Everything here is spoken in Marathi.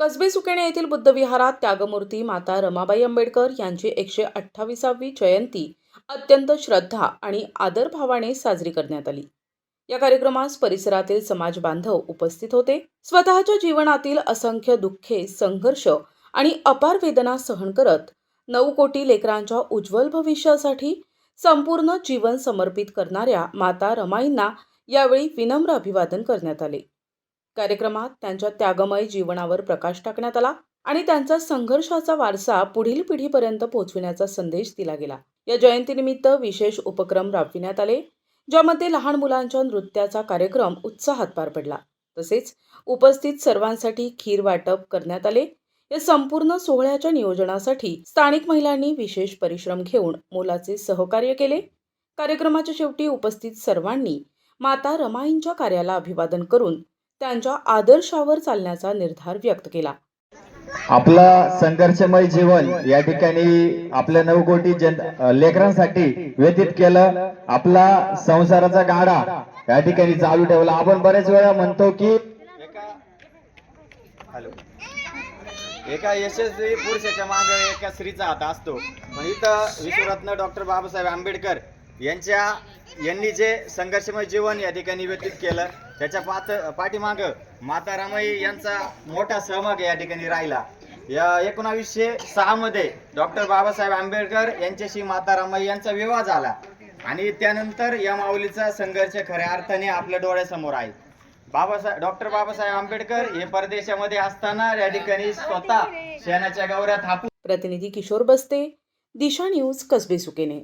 कसबे सुकेणे येथील बुद्धविहारात त्यागमूर्ती माता रमाबाई आंबेडकर यांची एकशे अठ्ठावीसावी जयंती अत्यंत श्रद्धा आणि आदरभावाने साजरी करण्यात आली. या कार्यक्रमास परिसरातील समाज बांधव उपस्थित होते. स्वतःच्या जीवनातील असंख्य दुःखे संघर्ष आणि अपार वेदना सहन करत नऊ कोटी लेकरांच्या उज्ज्वल भविष्यासाठी संपूर्ण जीवन समर्पित करणाऱ्या माता रमाईंना यावेळी विनम्र अभिवादन करण्यात आले. कार्यक्रमात त्यांच्या त्यागमय जीवनावर प्रकाश टाकण्यात आला आणि त्यांचा संघर्षाचा वारसा पुढील पिढीपर्यंत पोहोचविण्याचा संदेश दिला गेला. या जयंतीनिमित्त विशेष उपक्रम राबविण्यात आले ज्यामध्ये लहान मुलांच्या नृत्याचा कार्यक्रम उत्साहात पार पडला. तसेच उपस्थित सर्वांसाठी खीर वाटप करण्यात आले. या संपूर्ण सोहळ्याच्या नियोजनासाठी स्थानिक महिलांनी विशेष परिश्रम घेऊन मोलाचे सहकार्य केले. कार्यक्रमाच्या शेवटी उपस्थित सर्वांनी माता रमाईंच्या कार्याला अभिवादन करून त्यांच्या आदर्शावर चालण्याचा निर्धार व्यक्त केला. आपलं संघर्षमय जीवन या ठिकाणी आपल्या नऊ कोटी जन लेकरांसाठी व्यतीत केलं. आपला संसाराचा गाडा या ठिकाणी चालू ठेवला. आपण बरेच वेळा म्हणतो की एका हॅलो. एका यशस्वी पुरुषाच्या मागे एका स्त्रीचा हात असतो. पण इथं विश्वरत्न डॉक्टर बाबासाहेब आंबेडकर यांच्या यांनी जे संघर्षमय जीवन या ठिकाणी व्यतीत केलं त्याच्या पात पाठीमाग माता रामाई यांचा मोठा सहभाग या ठिकाणी राहिला. या एकोणावीसशे सहा मध्ये डॉक्टर बाबासाहेब आंबेडकर यांच्याशी माता रामाई यांचा विवाह झाला. आणि त्यानंतर या माऊलीचा संघर्ष खऱ्या अर्थाने आपल्या डोळ्यासमोर आहे. बाबासाहेब डॉक्टर बाबासाहेब आंबेडकर हे परदेशामध्ये असताना या ठिकाणी स्वतः शेणाच्या गौऱ्या थापून प्रतिनिधी किशोर बसते दिशा न्यूज कसबे सुकेने.